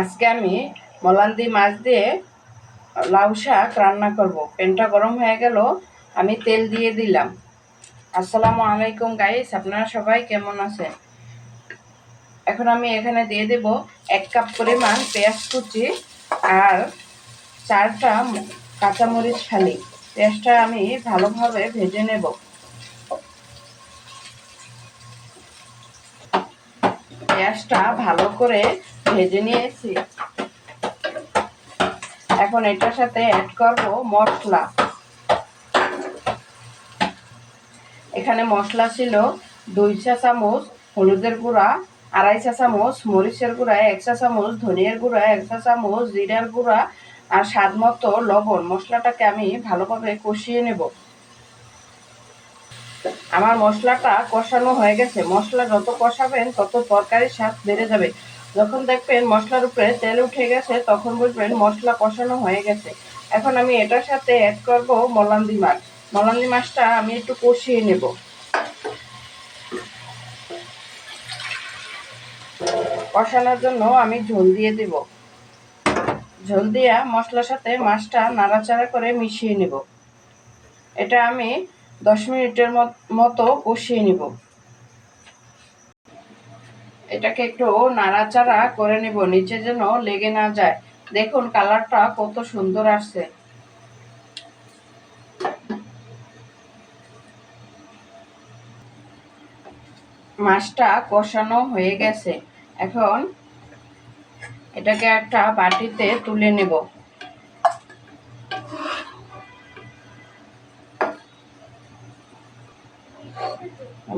আজকে আমি মলান্দি মাছ দিয়ে লাউ শাক রান্না করব। প্যানটা গরম হয়ে গেল, আমি তেল দিয়ে দিলাম। আসসালামু আলাইকুম গাইস আপনারা সবাই কেমন আছেন? এখন আমি এখানে দিয়ে দেব এক কাপ পরিমাণ পেঁয়াজ কুচি আর চারটা কাঁচামরিচ ফালি। পেঁয়াজটা আমি ভালোভাবে ভেজে নেব। পেঁয়াজটা ভালো করে ভেজে নিয়েছি। এখন এটার সাথে অ্যাড করব মশলা। এখানে মশলা ছিল দুই চা চামচ হলুদের গুঁড়া, আড়াই চা চামচ মরিচের গুঁড়া, এক চা চামচ ধনিয়ার গুঁড়া, এক চা চামচ জিরার গুঁড়া আর স্বাদ মতো লবণ। মশলাটাকে আমি ভালোভাবে কষিয়ে নেব। আমার মশলাটা কষানো হয়ে গেছে। মশলা যত কষাবেন তত তরকারির স্বাদ বেড়ে যাবে। যখন দেখবেন মশলার উপরে তেল উঠে গেছে, তখন বুঝবেন মশলা কষানো হয়ে গেছে। এখন আমি এটার সাথে অ্যাড করব মলান্দি মাছ। মলান্দি মাছটা আমি একটু কষিয়ে নেব। কষানোর জন্য আমি ঝোল দিয়ে দেব। ঝোল দিয়া মশলার সাথে মাছটা নাড়াচাড়া করে মিশিয়ে নেব। এটা আমি দশ মিনিটের মতো কষিয়ে নিব। এটাকে একটু নাড়াচাড়া করে নিব, নিচে যেন লেগে না যায়। দেখুন, কালারটা কত সুন্দর আসছে। মাছটা কষানো হয়ে গেছে। এখন এটাকে একটা বাটিতে তুলে নেব।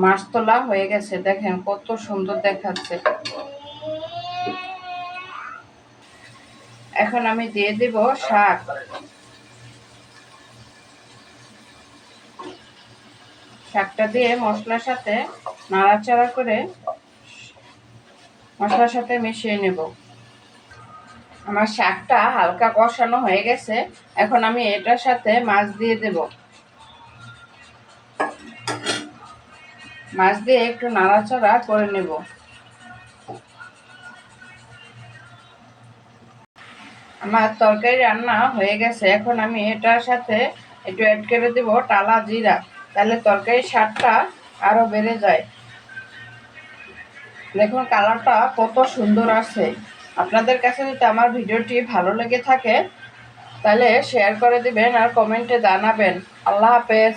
মাছ তোলা হয়ে গেছে। দেখেন কত সুন্দর দেখাচ্ছে। এখন আমি দিয়ে দেব শাক। শাকটা দিয়ে মশলার সাথে নাড়াচাড়া করে মশলার সাথে মিশিয়ে নেব। আমার শাকটা হালকা কষানো হয়ে গেছে। এখন আমি এটার সাথে মাছ দিয়ে দেব। মাছ দিয়ে একটু নাড়াচাড়া করে নেব। আমার তরকারি রান্না হয়ে গেছে। এখন আমি এটার সাথে একটু অ্যাড করে দেব টালা জিরা। তাহলে তরকারির স্বাদটা আরও বেড়ে যায়। দেখুন কালারটা কত সুন্দর আছে আপনাদের কাছে যদি আমার ভিডিওটি ভালো লেগে থাকে, তাহলে শেয়ার করে দিবেন আর কমেন্টে জানাবেন। আল্লাহ হাফেজ।